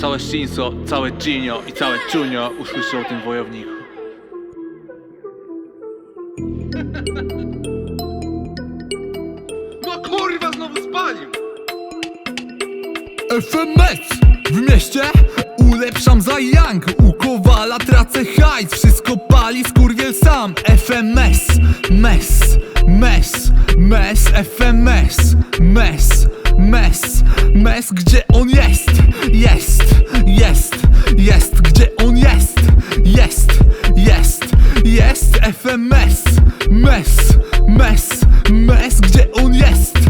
Całe Shinso, całe Jinio i całe Chunio usłyszy o tym wojowniku. No kurwa, znowu spalił! FMS w mieście ulepszam za Young U Kowala tracę hajs. Wszystko pali skurwiel sam. FMS Mes, mes, mes FMS Mes, mes, mes Gdzie on jest? Jest, jest, jest Gdzie on jest? Jest, jest, jest FMS Mes, mes, mes Gdzie on jest?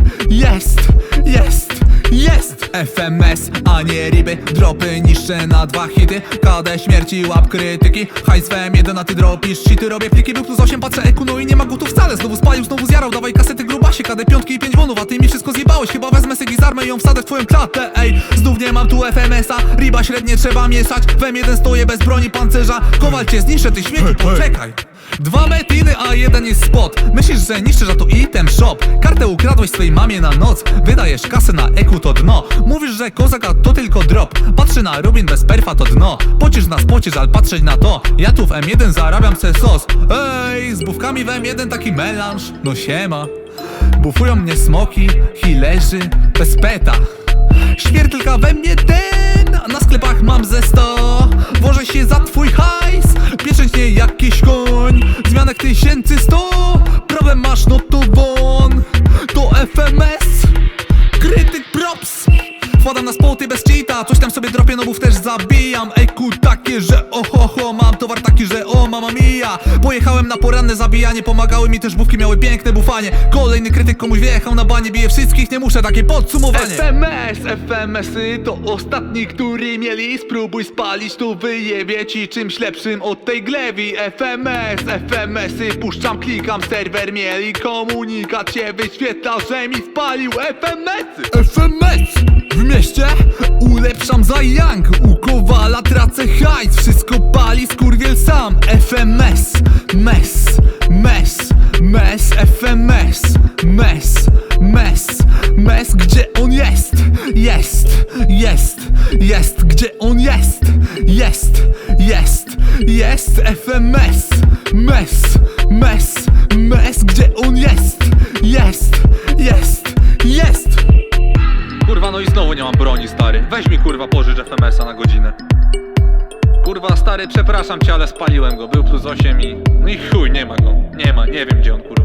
FMS, a nie riby Dropy niższe na dwa hity. KD śmierci, łap krytyki. Hajs wem jeden, a ty dropisz Shity. Robię pliki, był plus 8, patrzę eku No i nie ma gotów wcale, znowu spalił, znowu zjarał. Dawaj kasety grubasie, KD piątki i pięć wonów A ty mi wszystko zjebałeś, chyba wezmę sobie gizarmę I ją wsadzę w twoją klatę, ej. Znów nie mam tu FMS-a, riba średnie trzeba mieszać. Wem jeden stoję bez broni pancerza. Kowal cię zniszczę, ty śmieci, poczekaj Dwa metiny, a jeden jest spot. Myślisz, że niszczysz, a to item shop. Kartę ukradłeś swojej mamie na noc. Wydajesz kasę na eku, to dno. Mówisz, że kozak, a to tylko drop. Patrzy na Rubin bez perfa, to dno. Pocisz nas, pocisz, ale patrzeć na to. Ja tu w M1 zarabiam se sos. Ej, z bówkami w M1 taki melanż. No siema. Bufują mnie smoki, healerzy Bez peta. Śmiertelka we mnie ten. Na sklepach mam ze 100 Włożę się za twój hajs Zmianek tysięcy sto. Problem masz, no to won. To FMS Krytyk props. Wkładam na spoty bez cheata. Coś tam sobie dropię, nowów też zabijam. Ej ku takie, że ohoho Mam towar Pojechałem na poranne zabijanie Pomagały mi też bówki, miały piękne bufanie. Kolejny krytyk komuś wjechał na banie Bije wszystkich, nie muszę, takie podsumowanie. FMS, FMS-y to ostatni, który mieli. Spróbuj spalić, tu wyjebie ci czymś lepszym od tej glewi FMS, FMS-y, puszczam, klikam, serwer mieli. Komunikat się wyświetla, że mi spalił FMS-y FMS w mieście ulepszam za Young U Kowala tracę hajs Wszystko pali skurwiel sam. FMS Jest, jest, Gdzie on jest? Jest, jest, jest FMS Mes, mes, mes Gdzie on jest? Jest, jest, jest. Kurwa, no i znowu nie mam broni, stary. Weź mi kurwa pożycz FMS-a na godzinę. Kurwa, stary, przepraszam cię, ale spaliłem go. Był plus 8 i... No i chuj, nie ma go. Nie ma, nie wiem gdzie on kurwa